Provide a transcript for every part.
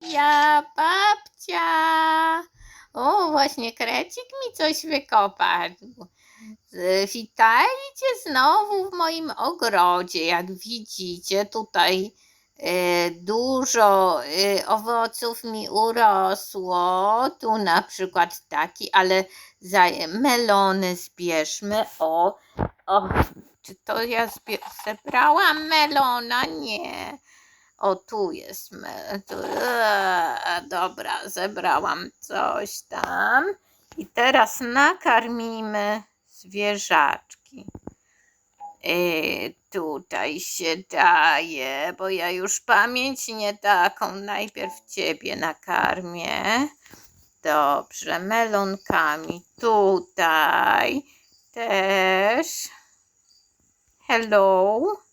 Ja, babcia. O, właśnie krecik mi coś wykopał. Witajcie znowu w moim ogrodzie. Jak widzicie, tutaj e, dużo e, owoców mi urosło. Tu na przykład taki, ale melony zbierzmy. O, o, czy to ja zebrałam melona? Nie. O, tu jest. Tu, eee, dobra, zebrałam coś tam. I teraz nakarmimy zwierzaczki. I tutaj się daje, bo ja już pamięć nie taką. Najpierw ciebie nakarmię. Dobrze, melonkami tutaj też. Hello.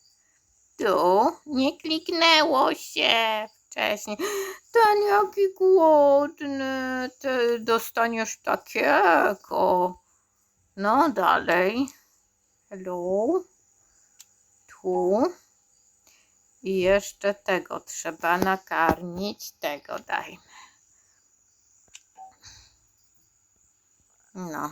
Tu nie kliknęło się wcześniej. Ten jaki głodny, ty dostaniesz takiego. No dalej. Hello. Tu. I jeszcze tego trzeba nakarmić. Tego dajmy. No.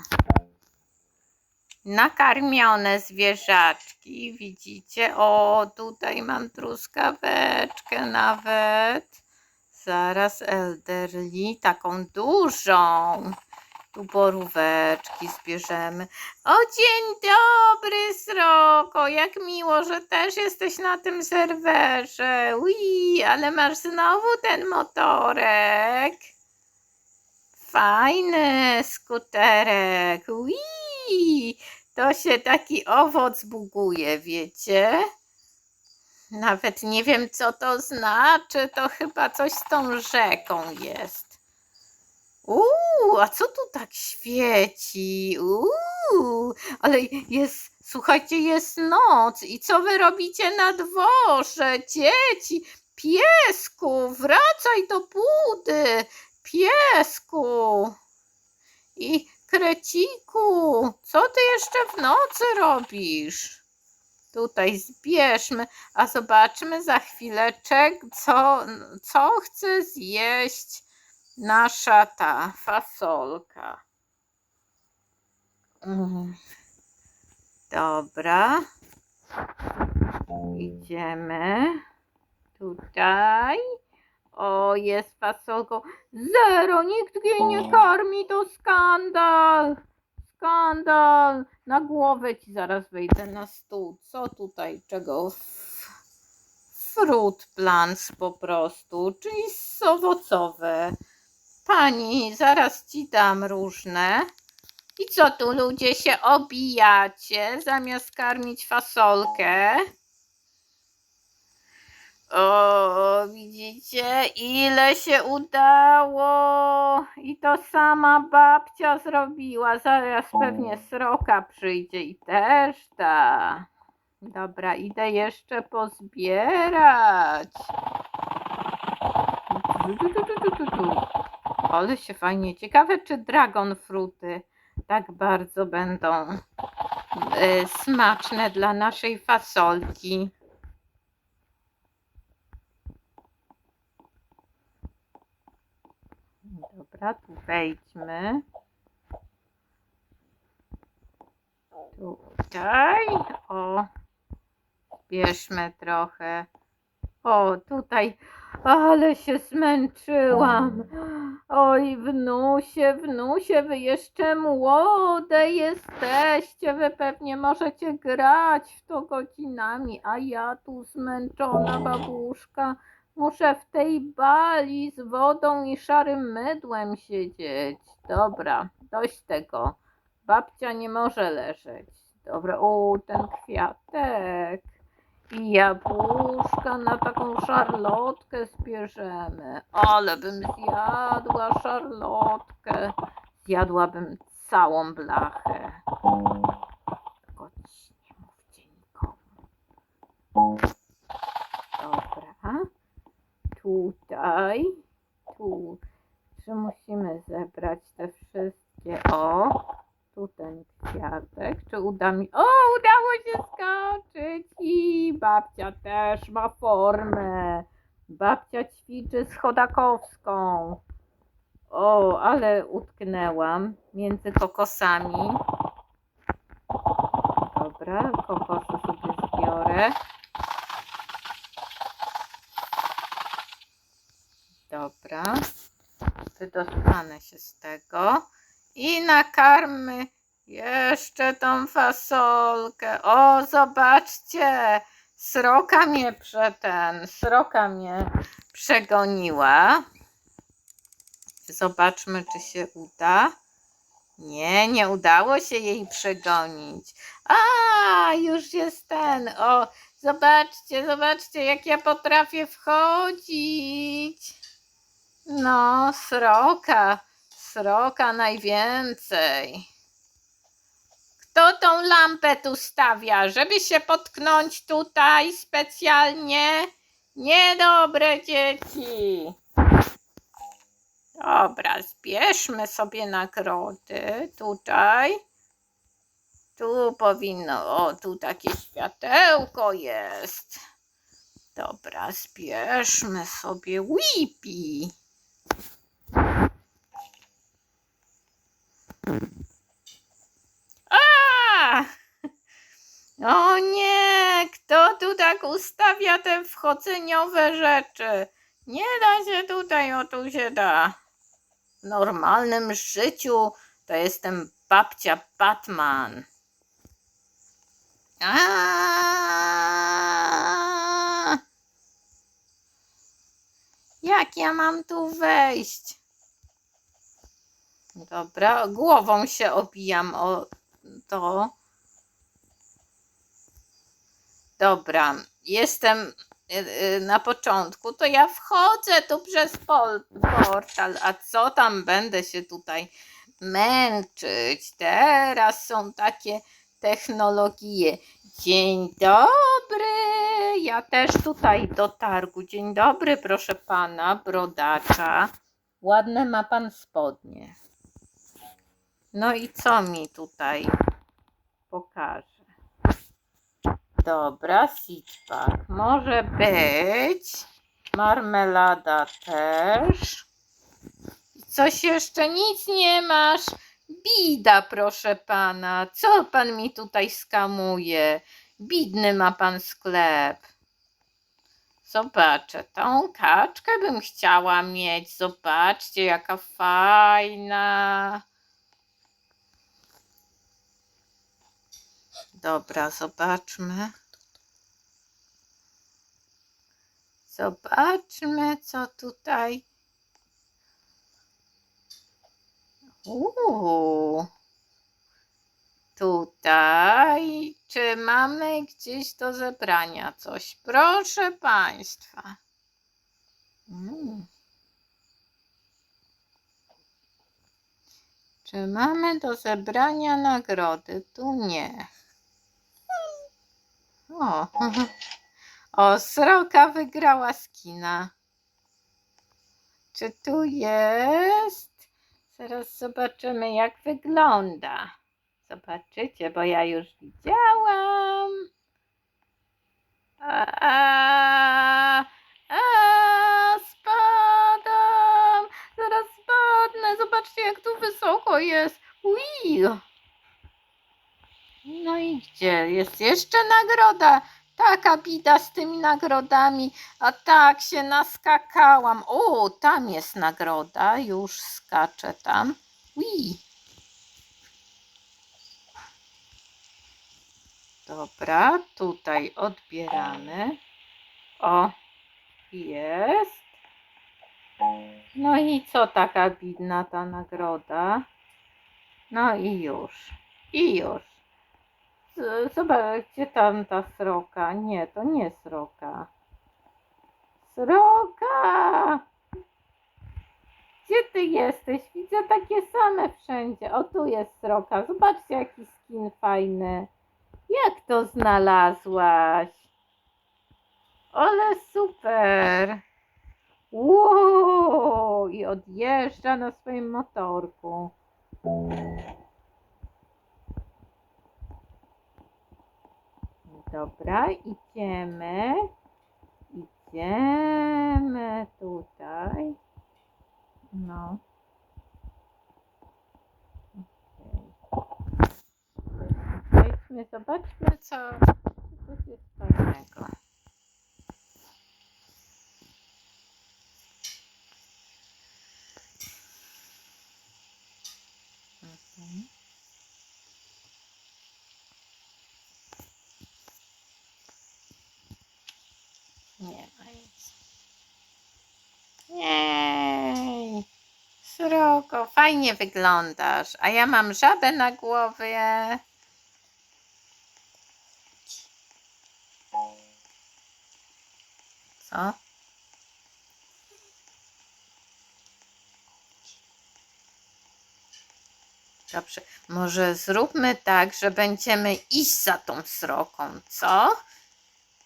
Nakarmione zwierzaczki, widzicie? O, tutaj mam truskaweczkę nawet. Zaraz elderly, taką dużą. Tu boróweczki zbierzemy. O, dzień dobry, Sroko. Jak miło, że też jesteś na tym serwerze. Ui, ale masz znowu ten motorek. Fajny skuterek. Ui, to się taki owoc buguje, wiecie? Nawet nie wiem, co to znaczy. To chyba coś z tą rzeką jest. Uuu, a co tu tak świeci? Uuu, ale jest, słuchajcie, jest noc. I co wy robicie na dworze? Dzieci, piesku, wracaj do budy, piesku. I kreciku, co ty jeszcze w nocy robisz? Tutaj zbierzmy, a zobaczmy za chwileczek, co, co chce zjeść nasza ta fasolka. Mm. Dobra. Idziemy tutaj. O, jest fasolką. Zero, nikt jej nie karmi, to skandal. Skandal. Na głowę ci zaraz wejdę na stół. Co tutaj, czego? Fruit plants po prostu, czyli owocowe. Pani, zaraz ci dam różne. I co tu ludzie się obijacie zamiast karmić fasolkę? O, widzicie, ile się udało. I to sama babcia zrobiła. Zaraz pewnie sroka przyjdzie i też da. Dobra, idę jeszcze pozbierać. Tu, tu, tu, tu, tu, tu. Ale się fajnie. Ciekawe, czy dragon fruty tak bardzo będą e, smaczne dla naszej fasolki. Dobra, tu wejdźmy. Tutaj, o, bierzmy trochę. O, tutaj, ale się zmęczyłam. Oj, wnusie, wnusie, wy jeszcze młode jesteście, wy pewnie możecie grać w to godzinami, a ja tu zmęczona babuszka muszę w tej bali z wodą i szarym mydłem siedzieć. Dobra, dość tego. Babcia nie może leżeć. Dobra, o, ten kwiatek. I jabłuszka na taką szarlotkę zbierzemy. Ale bym zjadła szarlotkę. Zjadłabym całą blachę. Tylko nie mówcie nikomu. Tutaj. Tu. Czy musimy zebrać te wszystkie? O. Tu ten kwiatek. Czy uda mi... O, udało się skoczyć. I babcia też ma formę. Babcia ćwiczy z chodakowską. O, ale utknęłam między kokosami. Dobra, kokosy sobie zbiorę. Dobra. Wydostanę się z tego. I nakarmy jeszcze tą fasolkę. O, zobaczcie. Sroka mnie przeten, sroka mnie przegoniła. Zobaczmy, czy się uda. Nie, nie udało się jej przegonić. A, już jest ten. O, zobaczcie, zobaczcie, jak ja potrafię wchodzić. No, sroka, sroka najwięcej. Kto tą lampę tu stawia, żeby się potknąć tutaj specjalnie? Niedobre dzieci. Dobra, zbierzmy sobie nagrody tutaj. Tu powinno, o, tu takie światełko jest. Dobra, zbierzmy sobie Weepy. A! O nie, kto tu tak ustawia te wchodzeniowe rzeczy? Nie da się tutaj, o tu się da. W normalnym życiu to jestem babcia Batman. A! Jak ja mam tu wejść? Dobra, głową się obijam o to. Dobra, jestem y, y, na początku, to ja wchodzę tu przez portal, a co tam będę się tutaj męczyć? Teraz są takie technologie. Dzień dobry, ja też tutaj do targu. Dzień dobry, proszę pana, brodacza. Ładne ma pan spodnie. No i co mi tutaj pokaże? Dobra, sitpak może być. Marmelada też. Coś jeszcze nic nie masz. Bida, proszę pana. Co pan mi tutaj skamuje? Bidny ma pan sklep. Zobaczę, tą kaczkę bym chciała mieć. Zobaczcie, jaka fajna. Dobra, zobaczmy. Zobaczmy, co tutaj. Uuu. Tutaj, czy mamy gdzieś do zebrania coś? Proszę Państwa. Mm. Czy mamy do zebrania nagrody? Tu nie. O, o, sroka wygrała z kina. Czy tu jest? Zaraz zobaczymy, jak wygląda. Zobaczycie, bo ja już widziałam. A, a, a, spadam. Zaraz spadnę. Zobaczcie, jak tu wysoko jest. Ui. No i gdzie? Jest jeszcze nagroda. Taka bida z tymi nagrodami. A tak się naskakałam. O, tam jest nagroda. Już skaczę tam. Ui. Dobra, tutaj odbieramy. O, jest. No i co taka bidna ta nagroda? No i już. I już. Z- Zobacz, gdzie tam ta sroka? Nie, to nie sroka. Sroka! Gdzie ty jesteś? Widzę takie same wszędzie. O, tu jest sroka. Zobaczcie, jaki skin fajny. Jak to znalazłaś? Ale super! Wow! I odjeżdża na swoim motorku. Dobra, idziemy. Idziemy tutaj. No. Okej. Wejdźmy, zobaczmy, co co tu jest fajnego. Mhm. Nie ma nic. Jej! Sroko, fajnie wyglądasz. A ja mam żabę na głowie. Co? Dobrze, może zróbmy tak, że będziemy iść za tą sroką, co?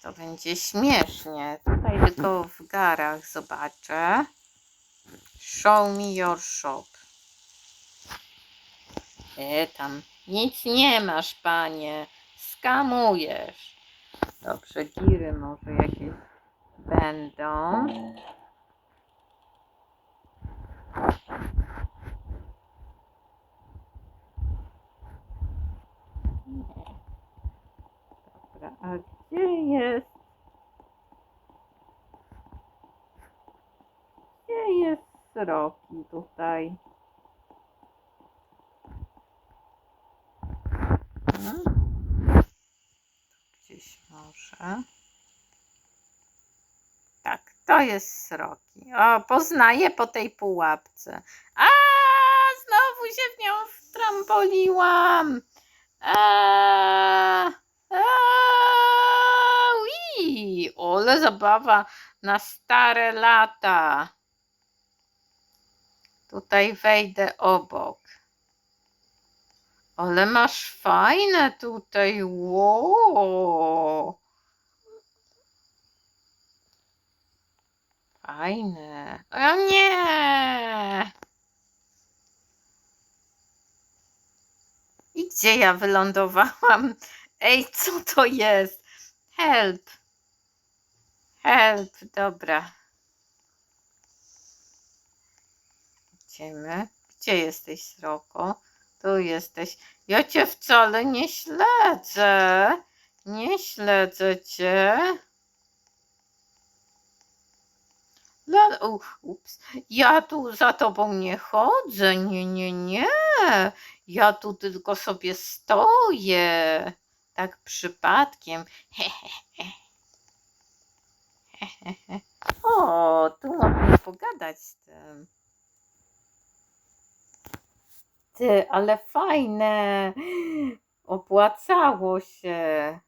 To będzie śmiesznie. Tutaj tylko w garach zobaczę. Show me your shop. E, tam nic nie masz, panie. Skamujesz. Dobrze, giry może jakieś będą. Dobra, a gdzie jest? Gdzie jest sroki tutaj? Gdzieś może. Tak, to jest sroki. O, poznaję po tej pułapce. A, znowu się w nią wtrampoliłam. A, a, ui, ole zabawa na stare lata. Tutaj wejdę obok. Ale masz fajne tutaj. Wow. Fajne. O nie! I gdzie ja wylądowałam? Ej, co to jest? Help. Help, dobra. Gdzie jesteś, Sroko? Tu jesteś. Ja cię wcale nie śledzę. Nie śledzę cię. La, ups. Ja tu za tobą nie chodzę. Nie, nie, nie. Ja tu tylko sobie stoję. Tak przypadkiem. O, tu mogę pogadać z tym. Ty, ale fajne. Opłacało się.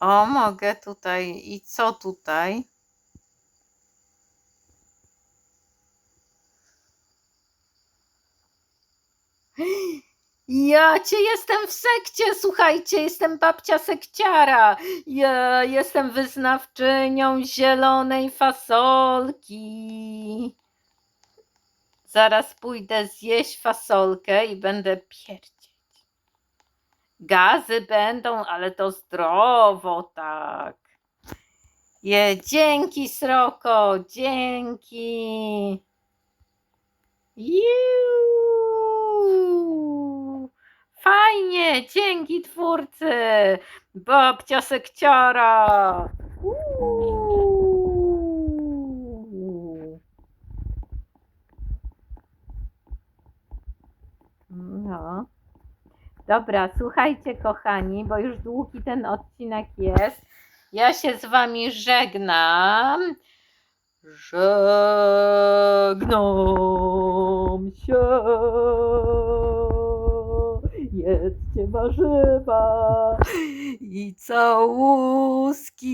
O, mogę tutaj. I co tutaj? Ja cię jestem w sekcie, słuchajcie, jestem babcia sekciara. Ja jestem wyznawczynią zielonej fasolki. Zaraz pójdę zjeść fasolkę i będę pierdzieć. Gazy będą, ale to zdrowo, tak. Je, dzięki, Sroko, dzięki. Juuu. Fajnie, dzięki twórcy. Babcia sekciara. Uuu. No. Dobra, słuchajcie kochani, bo już długi ten odcinek jest. Ja się z wami żegnam. Żegnam się. Jedzcie warzywa i całuski.